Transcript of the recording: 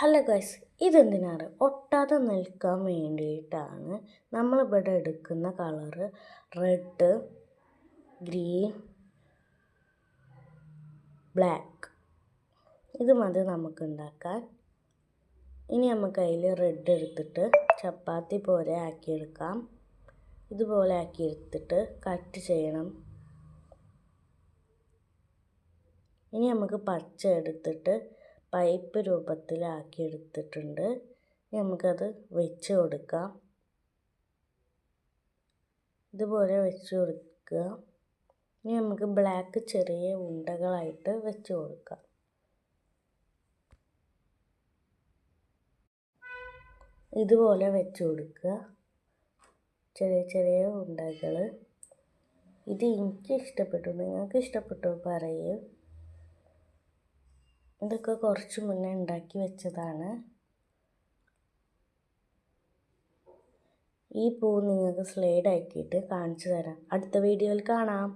Hello guys ഇതെന്തിനാണ്? ഒട്ടാതെ നിൽക്കാൻ വേണ്ടിയിട്ടാണ് നമ്മളിവിടെ എടുക്കുന്ന കളറ് റെഡ് ഗ്രീൻ ബ്ലാക്ക് ഇത് മതി നമുക്ക് ഉണ്ടാക്കാൻ. ഇനി നമുക്ക് അതിൽ റെഡ് എടുത്തിട്ട് ചപ്പാത്തി പോലെ ആക്കിയെടുക്കാം. ഇതുപോലെ ആക്കിയെടുത്തിട്ട് കട്ട് ചെയ്യണം. ഇനി നമുക്ക് പച്ച എടുത്തിട്ട് പൈപ്പ് രൂപത്തിലാക്കി എടുത്തിട്ടുണ്ട് നമുക്കത് വെച്ച് കൊടുക്കാം. ഇതുപോലെ വെച്ച് കൊടുക്കുക. ഇനി നമുക്ക് ബ്ലാക്ക് ചെറിയ ഉണ്ടകളായിട്ട് വെച്ച് കൊടുക്കാം. ഇതുപോലെ വെച്ച് കൊടുക്കുക. ചെറിയ ചെറിയ ഉണ്ടകൾ ഇത് എനിക്ക് ഇഷ്ടപ്പെട്ടു. നിങ്ങൾക്ക് ഇഷ്ടപ്പെട്ടു പറയൂ. ഇതൊക്കെ കുറച്ച് മുന്നേ ഉണ്ടാക്കി വെച്ചതാണ്. ഈ പൂ നിങ്ങൾക്ക് സ്ലൈഡ് ആക്കിയിട്ട് കാണിച്ചു തരാം. അടുത്ത വീഡിയോയിൽ കാണാം.